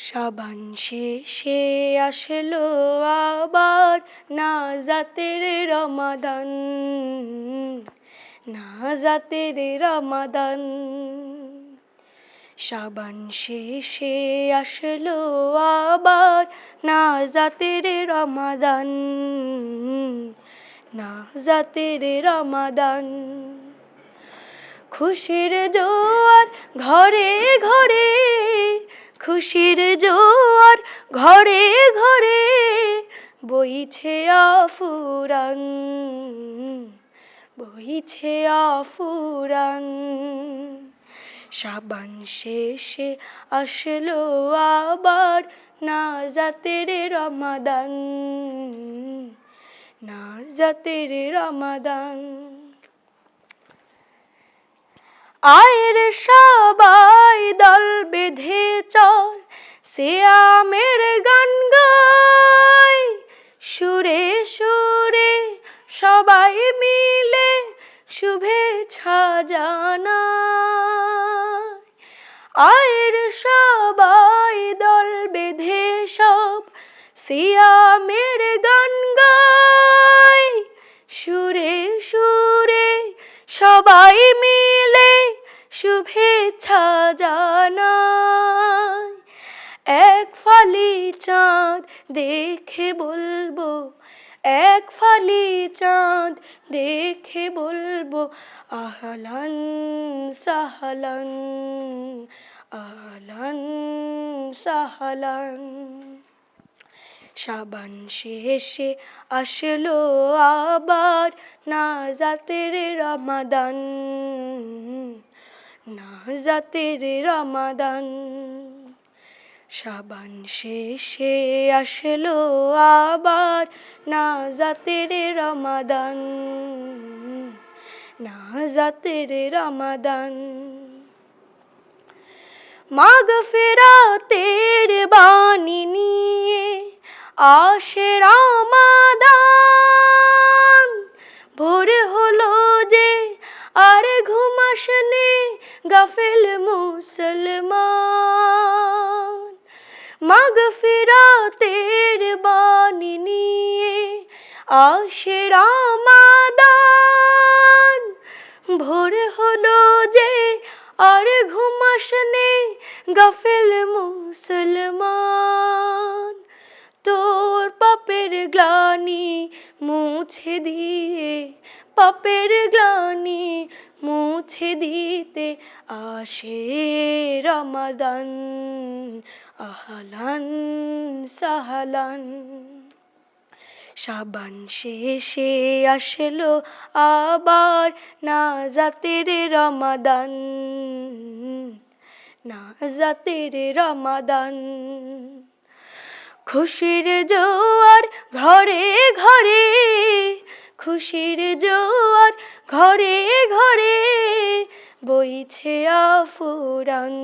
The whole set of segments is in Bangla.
সাবান শেষে আসলো আবার না জাতের রমাদান না জাতের রমাদান। সাবান শেষে আসলো আবার না জাতের রমাদান না জাতের রমাদান। খুশির জোয়ার ঘরে ঘরে খুশির জোয়ার ঘরে ঘরে বইছে আফুরান বইছে আফুরান সাবান শেষে আসলো আবার না জাতের রমাদান না জাতের রমাদান। আয়ের সবাই দল সিয়ামের গান গাই। সুরে সুরে সবাই মিলে শুভেচ্ছা জানাই। আয়ের সবাই দল বেঁধে সব সিয়ামের গান গাই। ফালি চাঁদ দেখে বলব, এক ফালি চাঁদ দেখে বলব, আহলান সাহলান আহলান সাহলান। সাবান শেষে আসলো আবার না জাতের রমাদান না জাতের রমাদান। সাবান শেষে আসলো আবার, না জাতের রমাদান, না জাতের রমাদান। মাগ ফেরাতের বাণী নিয়ে আসে রামাদান। ভোর হলো যে আর ঘুমাসনে গাফেল মুসলমান। মাগ ফেরাতের বাণী নিয়ে আসে রামাদান। ভোর হলো যে আর ঘুমাসনে গাফেল মুসলমান। তোর পাপের গ্লানি মুছে দিয়ে, পাপের গ্লানি মুছে দিতে আসে রমাদান। আহলান সাহলান। সাবান শেষে আসলো আবার না জাতের রমাদান। না জাতের রমাদান। খুশির জোয়ার ঘরে ঘরে, খুশির জোয়ার ঘরে ঘরে বইছে আফুরান।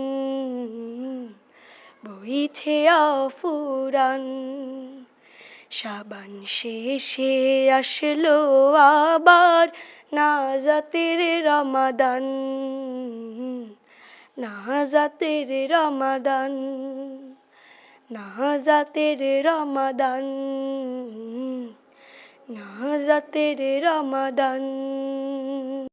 বইছে আফুরান সাবান শেষে আসলো আবার না জাতের রমাদান না জাতের রমাদান না জাতের রমাদান না জাতের রমাদান।